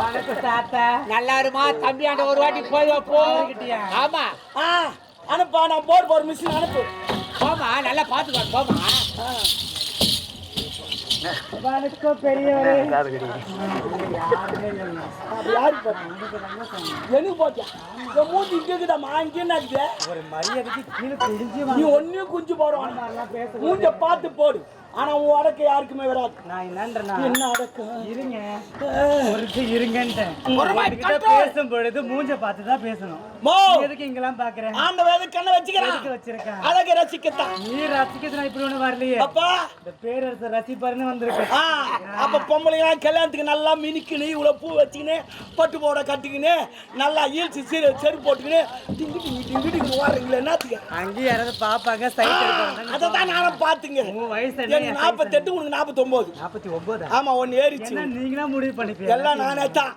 வணக்கம் தாத்தா. நல்லா இருமா தம்பி ஆண்ட ஒரு வாட்டி போய் வா, போ? ஆமா. ஆ அனுப்பா நான் போர் போர் மிஷின் அனுப்பு. போமா நல்லா பாத்துக்கோ போமா வணக்கம் பெரியவரே? எனக்கு போட்டியா? என் மூஞ்சி இங்க இருக்குதாம்மா இங்க என்ன ஒரு மரியாதைக்கு கீழே குடிஞ்சு நீ ஒன்னும் குஞ்சு பேச மூஞ்ச பார்த்து போடு. ஆனா உன் அடக்க யாருக்குமே வராது. நான் என்னன்றேன்னா என்ன அடக்கம் இருங்க. ஒரு நிமிஷம் இருங்கன்ட்டேன். பேசும் பொழுது மூஞ்ச பார்த்து தான் பேசணும் எதுக்கு இங்கெல்லாம் பாக்குறேன் ஆண்ட வேத கண்ணை வச்சுக்கிறான்? எதுக்கு வச்சிருக்கேன் அழக ரசிக்கத்தான். நீ ரசிக்கிறது இப்படி ஒண்ணு வரலையே. அப்பா. இந்த பேரரசர் ரசிப்பாருன்னு வந்திருக்கு. ஆ அப்ப பொம்பளைங்க கல்யாணத்துக்கு நல்லா மினிக்குன்னு இவ்வளவு பூ வச்சுக்கின்னு பட்டு போட கட்டிக்கின்னு நல்லா ஈழ்ச்சி சீர செருப்பு போட்டுக்கின்னு டிங்கு டிங்கு டிங்கு டிங்கு வாருங்களே என்னத்துக்கு? அங்கேயும் யாராவது பாப்பாங்க சைட் அதை தான் நானும் பார்த்துங்க. உன் வயசு எனக்கு நாற்பத்தெட்டு உனக்கு நாற்பத்தொம்போது நாற்பத்தி ஒன்பது ஆமா ஒன்னு ஏறிச்சு. என்ன நீங்க தான் முடிவு பண்ணிப்பீங்க? எல்லாம் நானே தான்.